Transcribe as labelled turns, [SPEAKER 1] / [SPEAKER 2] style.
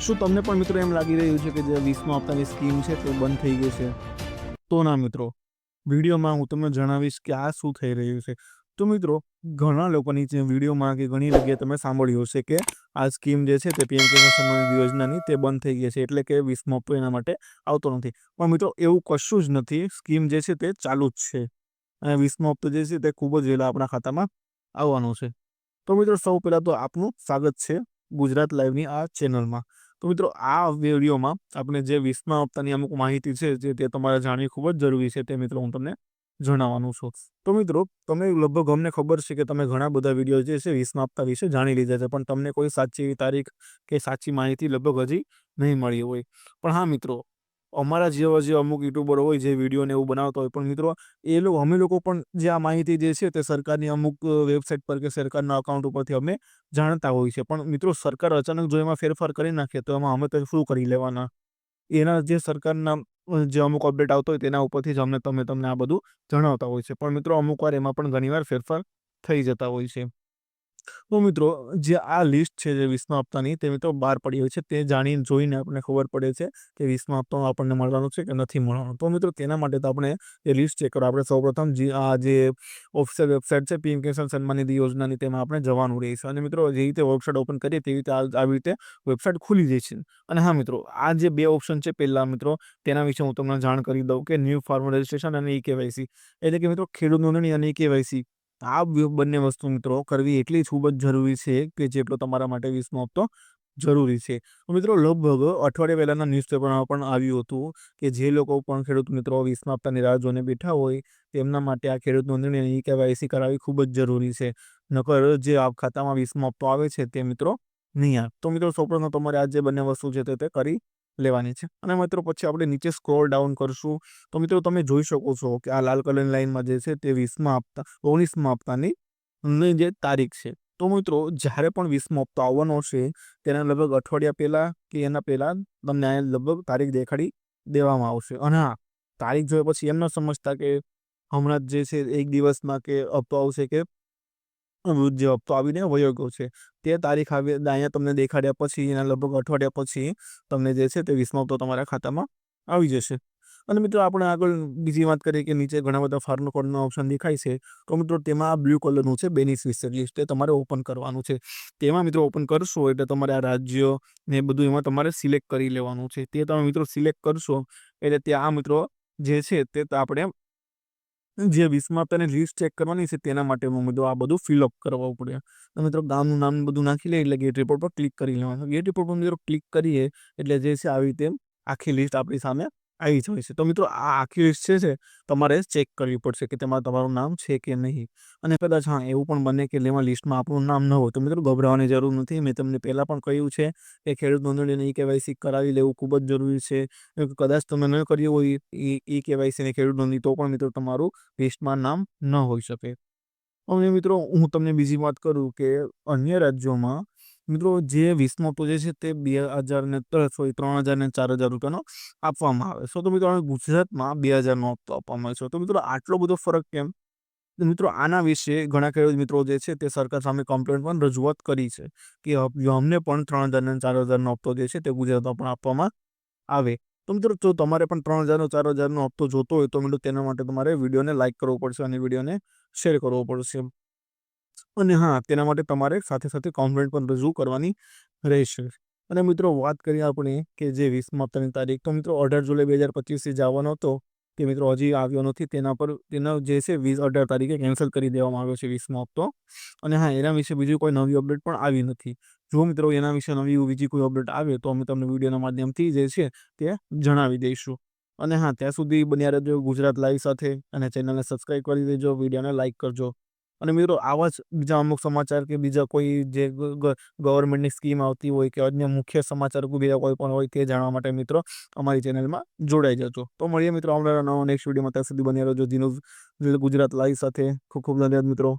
[SPEAKER 1] શું તમને પણ મિત્રો એમ લાગી રહ્યું છે કે જે વીસમાં હપ્તાની સ્કીમ છે તે બંધ થઈ ગઈ છે? તો ના મિત્રો, વિડીયોમાં હું તમને જણાવીશ કે આ શું થઈ રહ્યું છે. તો મિત્રો, ઘણા લોકોની જે વિડીયોમાં કે ઘણી જગ્યાએ તમે સાંભળ્યું હશે કે આ સ્કીમ જે છે તે પીએમ કિસાન સન્માન યોજનાની તે બંધ થઈ ગઈ છે, એટલે કે વીસમો હપ્તો એના માટે આવતો નથી. પણ મિત્રો, એવું કશું જ નથી. સ્કીમ જે છે તે ચાલુ જ છે. અને વીસમો હપ્તો જે છે તે ખૂબ જ વહેલા આપણા ખાતામાં આવવાનો છે. તો મિત્રો, સૌ પહેલાં તો આપનું સ્વાગત છે ગુજરાત લાઈવની આ ચેનલમાં. તો મિત્રો, આ વિડીયોમાં આપણે જે વીસમા હપ્તાની અમુક માહિતી છે જે તે તમારે જાણવી ખૂબ જ જરૂરી છે તે મિત્રો હું તમને જણાવવાનું છું. તો મિત્રો તમે લગભગ અમને ખબર છે કે તમે ઘણા બધા વીડિયો જે છે વીસમા હપ્તા વિશે જાણી લીધા છે, પણ તમને કોઈ સાચી તારીખ કે સાચી માહિતી લગભગ હજી નહીં મળી હોય. પણ હા મિત્રો અમારા જેવા જે અમુક યુટ્યુબર હોય જે વીડિયો ને એવું બનાવતા હોય, પણ મિત્રો, એ લોકો, અમે લોકો પણ જે આ માહિતી જે છે તે સરકારની અમુક વેબસાઇટ પર કે સરકારના અકાઉન્ટ ઉપરથી અમે જાણતા હોય છે પણ મિત્રો, સરકાર અચાનક જો એમાં ફેરફાર કરી નાખે, તો એમાં અમે તો શું કરી લેવાના? એના જે સરકારના જે અમુક અપડેટ આવતો હોય તેના ઉપરથી જ અમને, તમે તમને આ બધું જણાવતા હોય છે પણ મિત્રો, અમુક વાર એમાં પણ ઘણીવાર ફેરફાર થઈ જતા હોય છે. તો મિત્રો, જે આ લિસ્ટ છે જે વીસમા હપ્તાની, તે મિત્રો બહાર પડી હોય છે. તે જાણીને જોઈને આપણને ખબર પડે છે કે વીસમા હપ્તો આપણને મળવાનો છે કે નથી મળવાનો. તો મિત્રો, તેના માટે તો આપણે એ લિસ્ટ ચેક કરો. આપણે સૌપ્રથમ જે, આ જે ઓફિશિયલ વેબસાઇટ છે પીએમ કિસાન સન્માન નિધિ યોજનાની, તેમાં આપણે જવાનું રહેશે અને મિત્રો, જે રીતે વેબસાઇટ ઓપન કરીએ, તેવી રીતે આવી રીતે વેબસાઇટ ખુલી જાય છે. અને હા મિત્રો, આ જે બે ઓપ્શન છે પહેલા મિત્રો, તેના વિશે હું તમને જાણ કરી દઉં કે ન્યૂ ફાર્મર રજિસ્ટ્રેશન અને ઈ કેવાયસી એટલે કે મિત્રો, ખેડૂત નોંધણી અને ઈ કેવાયસી આ બંને વસ્તુ મિત્રો કરવી એટલી ખૂબ જ જરૂરી છે કે જેટલો તમારા માટે વીસમો હપ્તો જરૂરી છે. તો મિત્રો લગભગ અઠવાડિયા પહેલાના ન્યૂઝપેપરમાં પણ આવ્યું હતું કે જે લોકો પણ ખેડૂત મિત્રો વીસમા હપ્તાની રાહ જોઈને બેઠા હોય તેમના માટે આ ખેડૂત નોંધણી ઈ કેવાયસી કરાવવી ખૂબ જ જરૂરી છે. નકર જે આ ખાતામાં વીસમો હપ્તો આવે છે તે મિત્રો નહીં આવે. તો મિત્રો સૌપ્રથમ તમારે આ જે બંને વસ્તુ છે તે કરી લેવાની છે. અને મિત્રો પછી આપણે નીચે સ્ક્રોલ ડાઉન કરશું. તો મિત્રો તમે જોઈ શકો છો કે આ લાલ કલરની લાઇનમાં જે છે તે વીસમા હપ્તા, ઓગણીસમા હપ્તાની જે તારીખ છે. તો મિત્રો જ્યારે પણ વીસમો હપ્તો આવવાનો છે, તેના લગભગ અઠવાડિયા પહેલાં કે એના પહેલાં તમને આ લગભગ તારીખ દેખાડી દેવામાં આવશે. અને હા, તારીખ જોયા પછી એમ ન સમજતા કે હમણાં જે છે એક દિવસમાં કે હપ્તો આવશે કે જે હપ્તો આવીને વયો ગયો છે. તે તારીખ આવી અહીંયા તમને દેખાડ્યા પછી, એના લગભગ અઠવાડિયા પછી તમને જે છે તે વીસમો હપ્તો તમારા ખાતામાં આવી જશે. અને મિત્રો આપણે આગળ બીજી વાત કરીએ કે નીચે ઘણા બધા ફાર્મ કોડના ઓપ્શન દેખાય છે. તો મિત્રો તેમાં આ બ્લુ કલરનું છે બેનિફિશિયરી લિસ્ટ, તે તમારે ઓપન કરવાનું છે. તેમાં મિત્રો ઓપન કરશો એટલે તમારે આ રાજ્ય ને બધું એમાં તમારે સિલેક્ટ કરી લેવાનું છે. તે તમે મિત્રો સિલેક્ટ કરશો એટલે ત્યાં આ મિત્રો જે છે તે આપણે જે વીસમાં તને લિસ્ટ ચેક કરવાની છે તેના માટે મિત્રો આ બધું ફિલઅપ કરવું પડે. તો મિત્રો ગામનું નામ બધું નાખી લે એટલે ગેટ રિપોર્ટ પર ક્લિક કરી લેવાનું. ગેટ રિપોર્ટ પર મિત્રો ક્લિક કરીએ એટલે જે છે આવી રીતે આખી લિસ્ટ આપણી સામે આવી જાય છે. તો મિત્રો, આ આખી લિસ્ટ છે છે તમારે ચેક કરવી પડશે કે તેમાં તમારું નામ છે કે નહીં. અને કદાચ હા, એવું પણ બને કે લેવા લિસ્ટમાં આપણું નામ ન હોય. તો મિત્રો, ગભરાવાની જરૂર નથી. મેં તમને પહેલાં પણ કહ્યું છે કે ખેડૂત નોંધણીને ઈ કેવાયસી કરાવી લેવું ખૂબ જ જરૂરી છે. કદાચ તમે ન કર્યું હોય ઈ કેવાયસી ને ખેડૂત નોંધણી, તો પણ મિત્રો, તમારું લિસ્ટમાં નામ ન હોઈ શકે. અને મિત્રો, હું તમને બીજી વાત કરું કે અન્ય રાજ્યોમાં મિત્રો, જે વીસમો હપ્તો જે છે તે બે હજાર ને સોરી, ત્રણ હજાર ને ચાર હજાર રૂપિયાનો આપવામાં આવે છે. તો મિત્રો ગુજરાતમાં બે હજારનો હપ્તો આપવામાં આવે છે. તો મિત્રો, આટલો બધો ફરક કેમ? મિત્રો, આના વિશે ઘણા ખેડૂત મિત્રો જે છે તે સરકાર સામે કમ્પ્લેન પણ રજૂઆત કરી છે કે અમને પણ ત્રણ હજાર ને ચાર હજારનો હપ્તો જે છે તે ગુજરાતમાં પણ આપવામાં આવે. તો મિત્રો, જો તમારે પણ ત્રણ હજારનો ચાર હજારનો હપ્તો જોતો હોય તો મિત્રો, તેના માટે તમારે વિડીયોને લાઇક કરવો પડશે અને વિડીયોને શેર કરવો પડશે. અને હા, તેના માટે તમારે સાથે સાથે કમ્પ્લેન્ટ પણ રજૂ કરવાની રહેશે. અને મિત્રો, વાત કરીએ આપણે કે જે વીસમા હપ્તાની તારીખ, તો મિત્રો, અઢાર જુલાઈ બે હજાર પચીસથી જવાનો હતો તે મિત્રો, હજી આવ્યો નથી, તેના પર, તેનો જે છે, વીસ, અઢાર તારીખે કેન્સલ કરી દેવામાં આવ્યો છે વીસમો હપ્તો. અને હા, એના વિશે બીજી કોઈ નવી અપડેટ પણ આવી નથી. જો મિત્રો, એના વિશે નવી બીજી કોઈ અપડેટ આવે, તો અમે તમને વિડીયોના માધ્યમથી જે છે, તે જણાવી દઈશું. અને હા, ત્યાં સુધી બન્યા રહેજો ગુજરાત લાઈવ સાથે અને ચેનલને સબસ્ક્રાઈબ કરી દેજો વિડીયોને લાઇક કરજો. અને મિત્રો, આવા જ બીજા અમુક સમાચાર કે બીજા કોઈ જે ગવર્મેન્ટની સ્કીમ આવતી હોય કે અન્ય મુખ્ય સમાચાર બીજા કોઈ પણ હોય તે જાણવા માટે મિત્રો, અમારી ચેનલમાં જોડાઈ જજો. તો મળીએ મિત્રો આવનારા નવા નેક્સ્ટ વિડીયોમાં ત્યાં સુધી બન્યા રહેજો. જીનું ગુજરાત લાઈવ સાથે. ખૂબ ખૂબ ધન્યવાદ મિત્રો.